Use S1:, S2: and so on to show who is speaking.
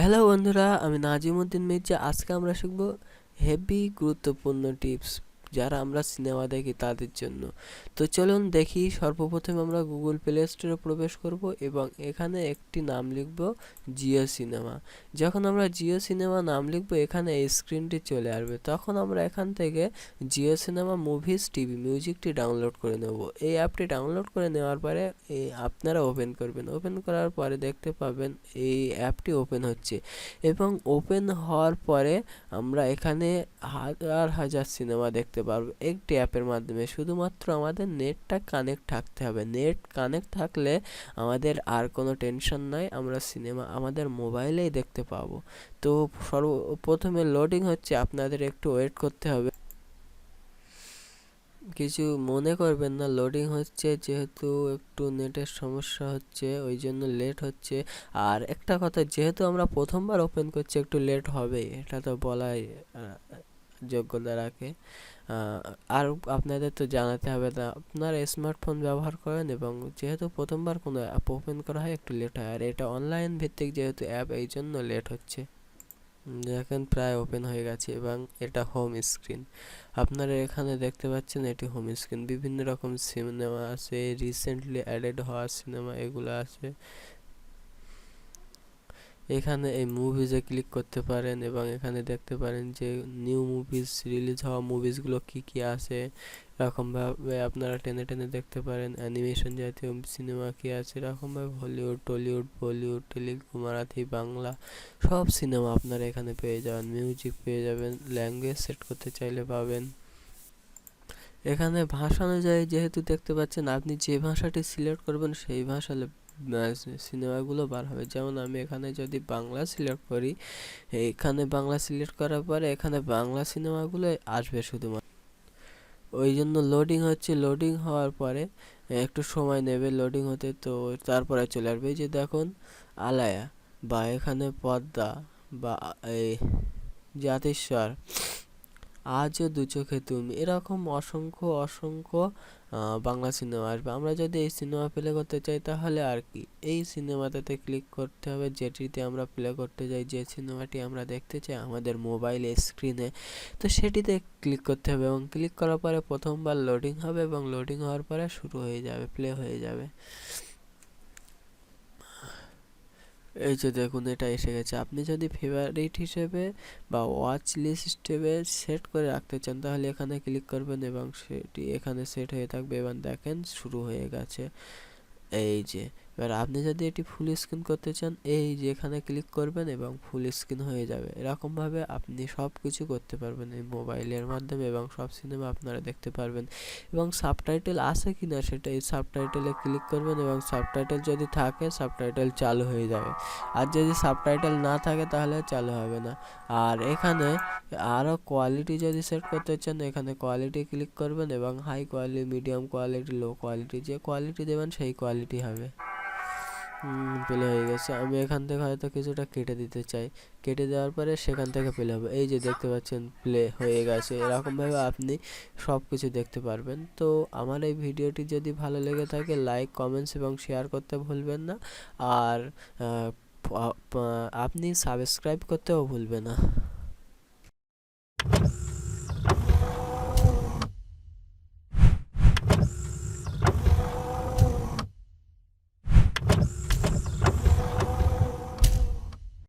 S1: Hello বন্ধুরা আমি নাজিমুদ্দিন মির্জা। আজকে আমরা শিখব হেভি গুরুত্বপূর্ণ টিপস। যারা আমরা সিনেমা দেখি তাদের জন্য। তো চলুন দেখি, সর্বপ্রথম আমরা গুগল প্লে স্টোরে প্রবেশ করব এবং এখানে একটি নাম লিখব জিও সিনেমা যখন আমরা জিও সিনেমা নাম লিখব, এখানে এই স্ক্রিনটি চলে আসবে। তখন আমরা এখান থেকে জিও সিনেমা মুভিজ টিভি মিউজিকটি ডাউনলোড করে নেব। এই অ্যাপটি ডাউনলোড করে নেওয়ার পরে আপনারা ওপেন করবেন। ওপেন করার পরে দেখতে পাবেন এই অ্যাপটি ওপেন হচ্ছে এবং ওপেন হওয়ার পরে আমরা এখানে হাজার হাজার সিনেমা দেখতে পারব একটি অ্যাপের মাধ্যমে। শুধুমাত্র আমাদের নেটটা কানেক্ট থাকতে হবে। নেট কানেক্ট থাকলে আমাদের আর কোনো টেনশন নাই, আমরা সিনেমা আমাদের মোবাইলেই দেখতে পাবো। তো সর্বপ্রথমে লোডিং হচ্ছে, আপনাদের একটু ওয়েট করতে হবে। কিছু মনে করবেন না লোডিং হচ্ছে যেহেতু একটু নেটের সমস্যা হচ্ছে, ওই জন্য লেট হচ্ছে। আর একটা কথা, যেহেতু আমরা প্রথমবার ওপেন করছি, একটু লেট হবে, এটা তো বলাই যোগ্যতা রাখে। আর আপনাদের তো জানাতে হবে না, আপনারা স্মার্টফোন ব্যবহার করেন এবং যেহেতু প্রথমবার কোনো অ্যাপ ওপেন করা হয়, একটু লেট হয়। আর এটা অনলাইন ভিত্তিক যেহেতু অ্যাপ এই জন্য লেট হচ্ছে। দেখেন প্রায় ওপেন হয়ে গেছে এবং এটা হোম স্ক্রিন আপনারা এখানে দেখতে পাচ্ছেন এটি হোম স্ক্রিন বিভিন্ন রকম সিনেমা আছে রিসেন্টলি অ্যাডেড হওয়া সিনেমা এগুলো আছে। এখানে এই মুভিজে ক্লিক করতে পারেন এবং এখানে দেখতে পারেন যে নিউ মুভিজ রিলিজ হওয়া মুভিজগুলো কি কি আছে। এরকমভাবে আপনারা টেনে টেনে দেখতে পারেন। অ্যানিমেশন জাতীয় সিনেমা কি আছে? এরকমভাবে Hollywood Tollywood Bollywood Telugu Marathi Bangla সব সিনেমা আপনারা এখানে পেয়ে যাবেন। মিউজিক পেয়ে যাবেন। ল্যাঙ্গুয়েজ সেট করতে চাইলে পাবেন। এখানে ভাষা অনুযায়ী যেহেতু দেখতে পাচ্ছেন, আপনি যে ভাষাটি সিলেক্ট করবেন সেই ভাষা সিনেমাগুলো বার হবে। যেমন আমি এখানে যদি বাংলা সিলেক্ট করি, এখানে বাংলা সিলেক্ট করার পরে এখানে বাংলা সিনেমাগুলো আসবে শুধুমাত্র। ওই জন্য লোডিং হচ্ছে লোডিং হওয়ার পরে একটু সময় নেবে লোডিং হতে, তো তারপরে চলে আসবে। যে দেখুন, আলায়া বা এখানে পদ্মা বা এই জাতিস্বর। আজও দু চোখে তুমি। এরকম অসংখ্য অসংখ্য বাংলা সিনেমা আসবে। আমরা যদি এই সিনেমা প্লে করতে চাই, তাহলে আর কি? এই সিনেমাটাতে ক্লিক করতে হবে, যেটিতে আমরা প্লে করতে চাই যে সিনেমাটি আমরা দেখতে চাই, আমাদের মোবাইল স্ক্রিনে তো সেটিতে ক্লিক করতে হবে এবং ক্লিক করার পরে প্রথমবার লোডিং হবে এবং লোডিং হওয়ার পরে শুরু হয়ে যাবে প্লে হয়ে যাবে। এই যে দেখুন, এটা এসে গেছে। আপনি যদি ফেভারিট হিসেবে বা ওয়াচ লিস্ট হিসেবে সেট করে রাখতে চান, তাহলে এখানে ক্লিক করবেন এবং সেটি এখানে সেট হয়ে থাকবে। এবং দেখেন, শুরু হয়ে গেছে। এই যে এবার আপনি যদি এটি ফুল স্ক্রিন করতে চান, এই যে এখানে ক্লিক করবেন এবং ফুল স্ক্রিন হয়ে যাবে। এরকমভাবে আপনি সব কিছু করতে পারবেন এই মোবাইলের মাধ্যমে এবং সব সিনেমা আপনারা দেখতে পারবেন। এবং সাবটাইটেল আছে কি না সেটা এই সাবটাইটেলে ক্লিক করবেন এবং সাবটাইটেল যদি থাকে সাবটাইটেল চালু হয়ে যাবে। আর যদি সাবটাইটেল না থাকে, তাহলে চালু হবে না। আর এখানে আরও কোয়ালিটি যদি সেট করতে চান, এখানে কোয়ালিটি ক্লিক করবেন এবং high quality medium quality low quality যে কোয়ালিটি দেবেন, সেই কোয়ালিটি হবে। প্লে হয়ে গেছে। আমি এখান থেকে হয়তো কিছুটা কেটে দিতে চাই। কেটে দেওয়ার পরে সেখান থেকে প্লে হবে। এই যে দেখতে পাচ্ছেন, প্লে হয়ে গেছে। এরকমভাবে আপনি সব কিছু দেখতে পারবেন। তো আমার এই ভিডিওটি যদি ভালো লেগে থাকে, লাইক, কমেন্টস এবং শেয়ার করতে ভুলবেন না। আর আপনি সাবস্ক্রাইব করতেও ভুলবেন না।